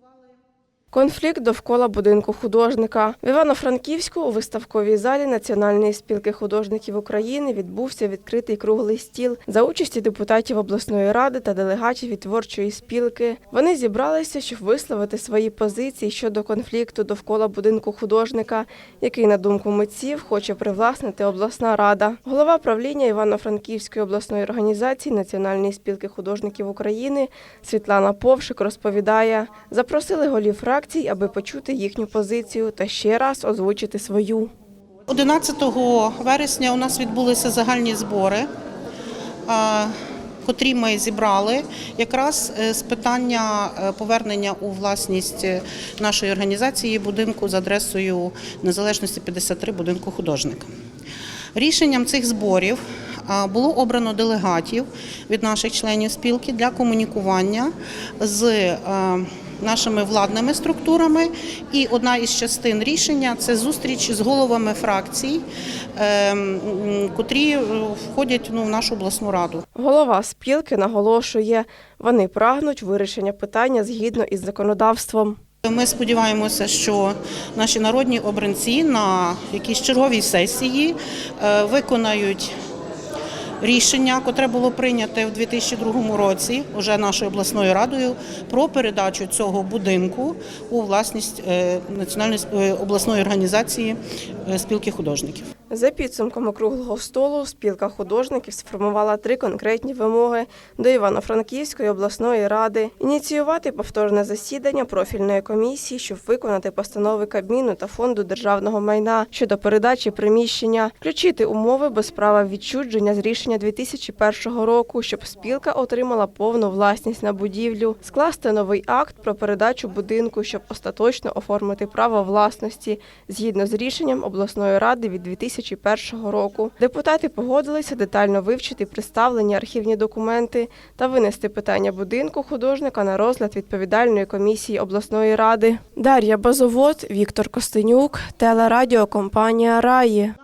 голосували Конфлікт довкола будинку художника в Івано-Франківську у виставковій залі Національної спілки художників України відбувся відкритий круглий стіл за участі депутатів обласної ради та делегатів від творчої спілки. Вони зібралися, щоб висловити свої позиції щодо конфлікту довкола будинку художника, який, на думку митців, хоче привласнити обласна рада. Голова правління Івано-Франківської обласної організації Національної спілки художників України Світлана Повшик розповідає, запросили голів фракцій, аби почути їхню позицію та ще раз озвучити свою. 11 вересня у нас відбулися загальні збори, котрі ми зібрали якраз е, з питання е, повернення у власність е, нашої організації будинку з адресою Незалежності 53 будинку художника. Рішенням цих зборів було обрано делегатів від наших членів спілки для комунікування з е, нашими владними структурами. І одна із частин рішення це зустріч з головами фракцій, е, котрі е, входять ну, в нашу обласну раду. Голова спілки наголошує, вони прагнуть вирішення питання згідно із законодавством. Ми сподіваємося, що наші народні обранці на якійсь черговій сесії виконають рішення, котре було прийнято в 2002 році, уже нашою обласною радою, про передачу цього будинку у власність е, національної е, обласної організації е, спілки художників. За підсумками круглого столу спілка художників сформувала три конкретні вимоги до Івано-Франківської обласної ради: ініціювати повторне засідання профільної комісії, щоб виконати постанови Кабміну та фонду державного майна щодо передачі приміщення, включити умови без права відчудження з рішення 2001 року, щоб спілка отримала повну власність на будівлю, скласти новий акт про передачу будинку, щоб остаточно оформити право власності згідно з рішенням обласної ради від 2001 року. Депутати погодилися детально вивчити представлені архівні документи та винести питання будинку художника на розгляд відповідальної комісії обласної ради. Дар'я Базовод, Віктор Костенюк, телерадіокомпанія Раї.